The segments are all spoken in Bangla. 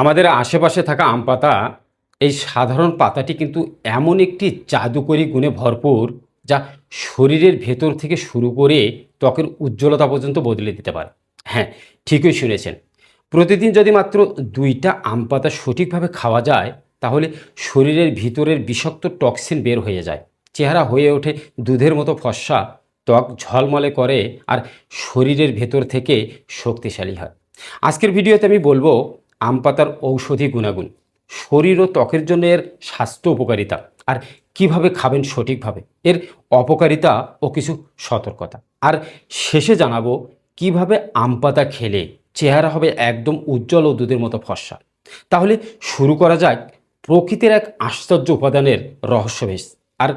আমাদের আশেপাশে থাকা আম পাতা, এই সাধারণ পাতাটি কিন্তু এমন একটি জাদুকরী গুণে ভরপুর যা শরীরের ভেতর থেকে শুরু করে ত্বকের উজ্জ্বলতা পর্যন্ত বদলে দিতে পারে। হ্যাঁ ঠিকই শুনেছেন। প্রতিদিন যদি মাত্র দুইটা আম পাতা সঠিকভাবে খাওয়া যায়, তাহলে শরীরের ভিতরের বিষাক্ত টক্সিন বের হয়ে যায়। চেহারা হয়ে ওঠে দুধের মতো ফর্সা, ত্বক ঝলমলে করে আর শরীরের ভেতর থেকে শক্তিশালী হয়। আজকের ভিডিওতে আমি বলব আম পাতার ঔষধি গুণাগুণ। শরীর ও ত্বকের জন্য এর স্বাস্থ্য উপকারিতা। আর কীভাবে খাবেন সঠিকভাবে? এর অপকারিতা ও কিছু সতর্কতা। আর শেষে জানাব, কীভাবে আম পাতা খেলে চেহারা হবে একদম উজ্জ্বল ও দুধের মতো ফর্সা। তাহলে শুরু করা যাক প্রকৃতির এক আশ্চর্য উপাদানের রহস্যভেষ আর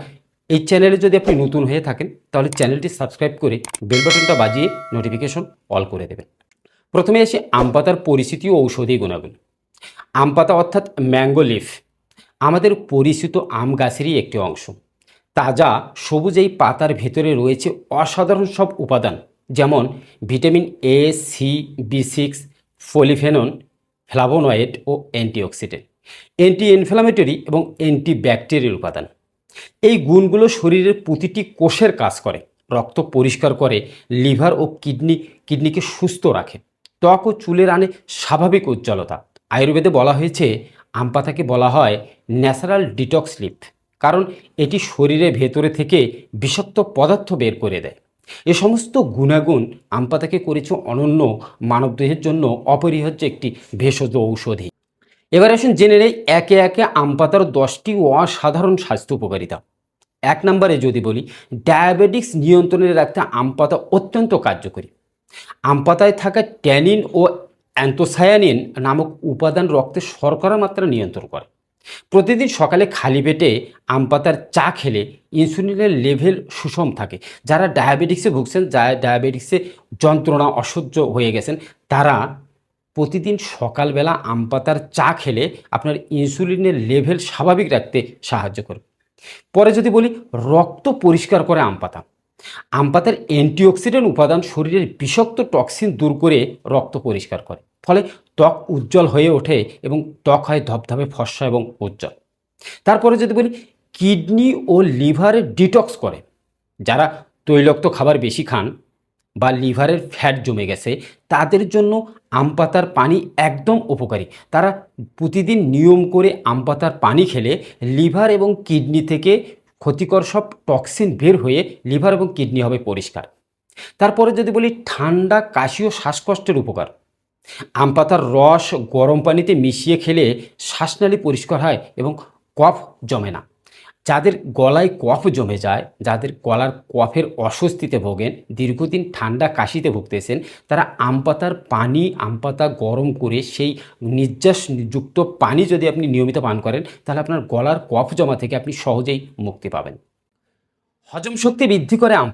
এই চ্যানেলে যদি আপনি নতুন হয়ে থাকেন, তাহলে চ্যানেলটি সাবস্ক্রাইব করে বেল বাটনটা বাজিয়ে নোটিফিকেশন অল করে দেবেন। প্রথমে এসে আম পাতার পরিচিতি ও ঔষধি গুণাগুণ আম পাতা অর্থাৎ ম্যাঙ্গো লিফ আমাদের পরিচিত আম গাছেরই একটি অংশ। তাজা, সবুজ এই পাতার ভেতরে রয়েছে অসাধারণ সব উপাদান, যেমন vitamin A C B six polyphenol flavonoid O antioxidant. Anti inflammatory এবং অ্যান্টি ব্যাকটেরিয়াল উপাদান। এই গুণগুলো শরীরের প্রতিটি কোষের কাজ করে, রক্ত পরিষ্কার করে, লিভার ও কিডনি, কিডনিকে সুস্থ রাখে। ত্বক ও চুলের আনে স্বাভাবিক উজ্জ্বলতা। আয়ুর্বেদে বলা হয়েছে, আম পাতাকে বলা হয় ন্যাচারাল ডিটক্স লিপ কারণ এটি শরীরের ভেতরে থেকে বিষাক্ত পদার্থ বের করে দেয়। এ সমস্ত গুণাগুণ আম পাতাকে করেছে অনন্য মানবদেহের জন্য অপরিহার্য একটি ভেষজ ঔষধি। এবার আসুন জেনে নেই একে একে আম পাতার দশটি অসাধারণ স্বাস্থ্য উপকারিতা। এক নম্বরে যদি বলি, ডায়াবেটিক্স নিয়ন্ত্রণে রাখতে আম পাতা অত্যন্ত কার্যকরী। আম পাতায় থাকা ট্যানিন ও অ্যান্থোসায়ানিন নামক উপাদান রক্তে শর্করা মাত্রা নিয়ন্ত্রণ করে। প্রতিদিন সকালে খালি পেটে আম পাতার চা খেলে ইনসুলিনের লেভেল সুষম থাকে। যারা ডায়াবেটিক্সে ভুগছেন যা ডায়াবেটিক্সে যন্ত্রণা অসহ্য হয়ে গেছেন, তারা প্রতিদিন সকালবেলা আম পাতার চা খেলে আপনার ইনসুলিনের লেভেল স্বাভাবিক রাখতে সাহায্য করবে। পরে যদি বলি, রক্ত পরিষ্কার করে আম পাতা। আম পাতার অ্যান্টিঅক্সিডেন্ট উপাদান শরীরের বিষাক্ত টক্সিন দূর করে রক্ত পরিষ্কার করে। ফলে ত্বক উজ্জ্বল হয়ে ওঠে এবং ত্বক হয় ধবধবে, ফর্সা এবং উজ্জ্বল। তারপরে যদি বলি, কিডনি ও লিভারে ডিটক্স করে। যারা তৈলাক্ত খাবার বেশি খান বা লিভারের ফ্যাট জমে গেছে, তাদের জন্য আম পাতার পানি একদম উপকারী। তারা প্রতিদিন নিয়ম করে আম পাতার পানি খেলে লিভার এবং কিডনি থেকে ক্ষতিকর সব টক্সিন বের হয়ে লিভার এবং কিডনি হবে পরিষ্কার। তারপরে যদি বলি ঠান্ডা, কাশি ও শ্বাসকষ্টের উপকার। আম পাতার রস গরম পানিতে মিশিয়ে খেলে শ্বাসনালী পরিষ্কার হয় এবং কফ জমে না। যাদের গলায় কফ জমে যায়, যাদের গলার কফের অস্বস্তিতে ভোগেন, দীর্ঘদিন ঠান্ডা কাশিতে ভুগতেছেন, তারা আমপাতার পানি আমপাতা গরম করে সেই নির্যাসযুক্ত পানি যদি আপনি নিয়মিত পান করেন, তাহলে আপনার গলার কফ জমা থেকে আপনি সহজেই মুক্তি পাবেন। হজম শক্তি বৃদ্ধি করে আম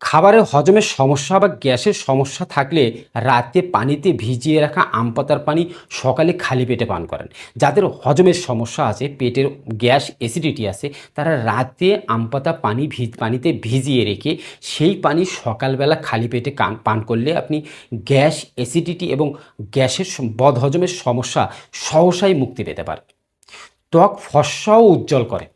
খাবারে হজমের সমস্যা বা গ্যাসের সমস্যা থাকলে রাতে পানিতে ভিজিয়ে রাখা আম পাতার পানি সকালে খালি পেটে পান করেন। যাদের হজমের সমস্যা আছে, পেটের গ্যাস অ্যাসিডিটি আছে, তারা রাতে আম পাতা পানি পানিতে ভিজিয়ে রেখে সেই পানি সকালবেলা খালি পেটে পান করলে আপনি গ্যাস অ্যাসিডিটি এবং গ্যাসের বদহজমের সমস্যা সহসাই মুক্তি পেতে পারেন। ত্বক ফর্সাও উজ্জ্বল করে।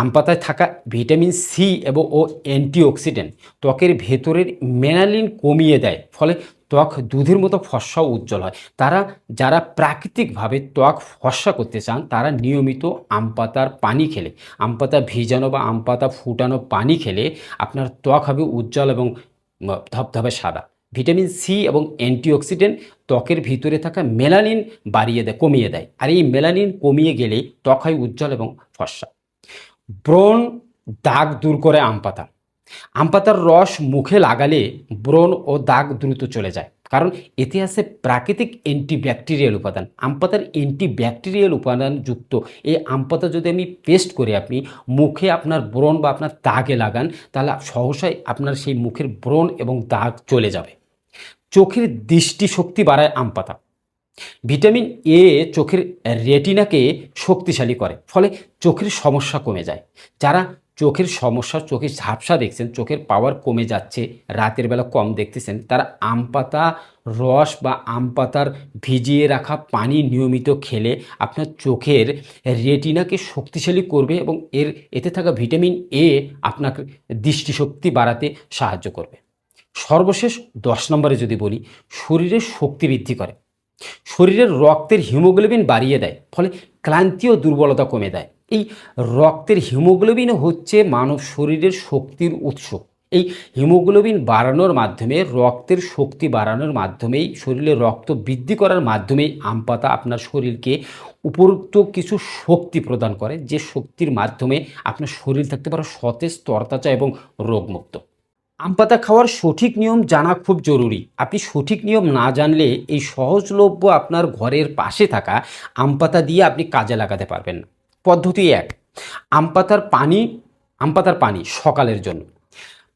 আম পাতায় থাকা ভিটামিন সি এবং ও অ্যান্টিঅক্সিডেন্ট ত্বকের ভেতরের মেনালিন কমিয়ে দেয়, ফলে ত্বক দুধের মতো ফর্সা উজ্জ্বল হয়। তারা, যারা প্রাকৃতিকভাবে ত্বক ফর্সা করতে চান, তারা নিয়মিত আম পাতার পানি খেলে। আম পাতা ভিজানো বা আম পাতা ফুটানো পানি খেলে আপনার ত্বক হবে উজ্জ্বল এবং ধবধবে সাদা। ভিটামিন সি এবং অ্যান্টিঅক্সিডেন্ট ত্বকের ভিতরে থাকা মেলানিন বাড়িয়ে দেয়, কমিয়ে দেয়। আর এই মেলানিন কমিয়ে গেলেই ত্বক হয় উজ্জ্বল এবং ফর্সা। ব্রণ দাগ দূর করে আম পাতা। আম পাতার রস মুখে লাগালে ব্রণ ও দাগ দ্রুত চলে যায়। কারণ এতে আছে প্রাকৃতিক অ্যান্টিব্যাকটেরিয়াল উপাদান। আম পাতার অ্যান্টিব্যাকটেরিয়াল উপাদান যুক্ত এই আম পাতা যদি আমি পেস্ট করে আপনি, মুখে আপনার ব্রণ বা আপনার দাগে লাগান, তাহলে সহসাই আপনার সেই মুখের ব্রণ এবং দাগ চলে যাবে। চোখের দৃষ্টিশক্তি বাড়ায় আম পাতা। ভিটামিন এ চোখের রেটিনাকে শক্তিশালী করে, ফলে চোখের সমস্যা কমে যায়। যারা চোখের সমস্যা, চোখের ঝাপসা দেখছেন, চোখের পাওয়ার কমে যাচ্ছে, রাতের বেলা কম দেখতেছেন, তারা আম পাতা, রস বা আম পাতার ভিজিয়ে রাখা পানি নিয়মিত খেলে আপনার চোখের রেটিনাকে শক্তিশালী করবে এবং এর, এতে থাকা ভিটামিন এ আপনাকে দৃষ্টিশক্তি বাড়াতে সাহায্য করবে। সর্বশেষ দশ নম্বরে যদি বলি শরীরের শক্তি বৃদ্ধি করে। শরীরের রক্তের হিমোগ্লোবিন বাড়িয়ে দেয়, ফলে ক্লান্তি ও দুর্বলতা কমে দেয়। এই রক্তের হিমোগ্লোবিন হচ্ছে মানব শরীরের শক্তির উৎস। এই হিমোগ্লোবিন বাড়ানোর মাধ্যমে, রক্তের শক্তি বাড়ানোর মাধ্যমেই, শরীরে রক্ত বৃদ্ধি করার মাধ্যমেই আম পাতা আপনার শরীরকে উপরোক্ত কিছু শক্তি প্রদান করে, যে শক্তির মাধ্যমে আপনার শরীর থাকতে পারে সতেজ তরতাচা এবং রোগমুক্ত। আম পাতা খাওয়ার সঠিক নিয়ম জানা খুব জরুরি। আপনি সঠিক নিয়ম না জানলে এই সহজলভ্য আপনার ঘরের পাশে থাকা আম পাতা দিয়ে আপনি কাজে লাগাতে পারবেন পদ্ধতি এক আম পাতার পানি আম পাতার পানি সকালের জন্য।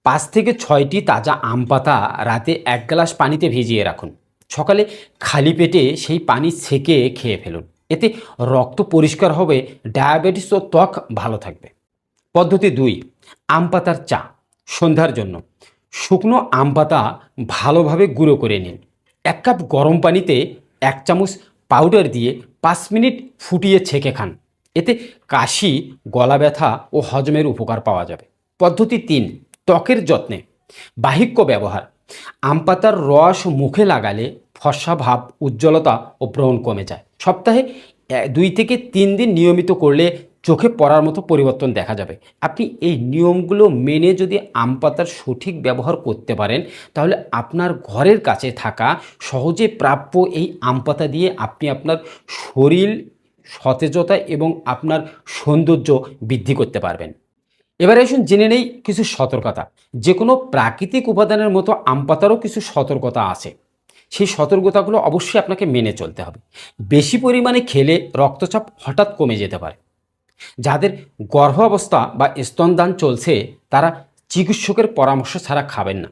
পাঁচ থেকে ছয়টি তাজা আম পাতা রাতে এক গ্লাস পানিতে ভিজিয়ে রাখুন। সকালে খালি পেটে সেই পানি ছেঁকে খেয়ে ফেলুন। এতে রক্ত পরিষ্কার হবে ডায়াবেটিস ও ত্বক ভালো থাকবে। পদ্ধতি দুই আম পাতার চা। সন্ধ্যার জন্য। শুকনো আম পাতা ভালোভাবে গুঁড়ো করে নিন। এক কাপ গরম পানিতে এক চামচ পাউডার দিয়ে পাঁচ মিনিট ফুটিয়ে ছেঁকে খান। এতে কাশি, গলা ব্যথা ও হজমের উপকার পাওয়া যাবে। পদ্ধতি তিন, ত্বকের যত্নে। বাহিক্য ব্যবহার। আম পাতার রস মুখে লাগালে ফর্সা ভাব, উজ্জ্বলতা ও ব্রণ কমে যায়। সপ্তাহে দুই থেকে তিন দিন নিয়মিত করলে চোখে পড়ার মতো পরিবর্তন দেখা যাবে। আপনি এই নিয়মগুলো মেনে যদি আম পাতার সঠিক ব্যবহার করতে পারেন, তাহলে আপনার ঘরের কাছে থাকা সহজে প্রাপ্য এই আম পাতা দিয়ে আপনি আপনার শরীর সতেজতা এবং আপনার সৌন্দর্য বৃদ্ধি করতে পারবেন। এবারে আসুন জেনে নেই কিছু সতর্কতা। যে কোনো প্রাকৃতিক উপাদানের মতো আম পাতারও কিছু সতর্কতা আছে। সেই সতর্কতাগুলো অবশ্যই আপনাকে মেনে চলতে হবে। বেশি পরিমাণে খেলে রক্তচাপ হঠাৎ কমে যেতে পারে। যাদের গর্ভাবস্থা বা স্তনদান চলছে, তারা চিকিৎসকের পরামর্শ ছাড়া খাবেন না।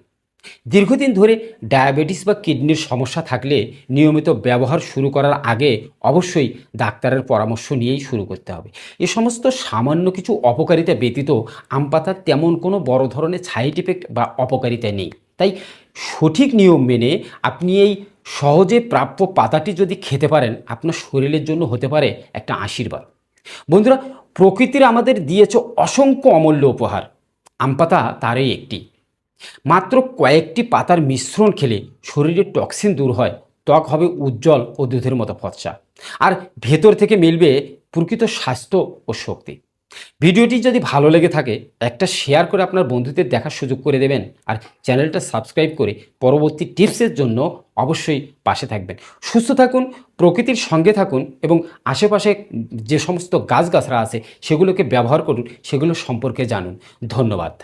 দীর্ঘদিন ধরে ডায়াবেটিস বা কিডনির সমস্যা থাকলে নিয়মিত ব্যবহার শুরু করার আগে অবশ্যই ডাক্তারের পরামর্শ নিয়েই শুরু করতে হবে। এ সমস্ত সামান্য কিছু অপকারিতা ব্যতীত আম পাতার তেমন কোনো বড় ধরনের সাইড ইফেক্ট বা অপকারিতা নেই। তাই সঠিক নিয়ম মেনে আপনি এই সহজে প্রাপ্য পাতাটি যদি খেতে পারেন, আপনার শরীরের জন্য হতে পারে একটা আশীর্বাদ। বন্ধুরা প্রকৃতির আমাদের দিয়েছে অসংখ্য অমূল্য উপহার। আমপাতা তারই একটি। মাত্র কয়েকটি পাতার মিশ্রণ খেলে শরীরের টক্সিন দূর হয়, ত্বক হবে উজ্জ্বল ও দুধের মতো ফর্সা। আর ভেতর থেকে মিলবে প্রকৃত স্বাস্থ্য ও শক্তি। ভিডিওটি যদি ভালো লেগে থাকে, একটা শেয়ার করে আপনার বন্ধুদের দেখার সুযোগ করে দেবেন আর চ্যানেলটা সাবস্ক্রাইব করে পরবর্তী টিপসের জন্য অবশ্যই পাশে থাকবেন। সুস্থ থাকুন, প্রকৃতির সঙ্গে থাকুন এবং আশেপাশে যে সমস্ত গাছগাছরা আছে সেগুলোকে ব্যবহার করুন, সেগুলো সম্পর্কে জানুন। ধন্যবাদ।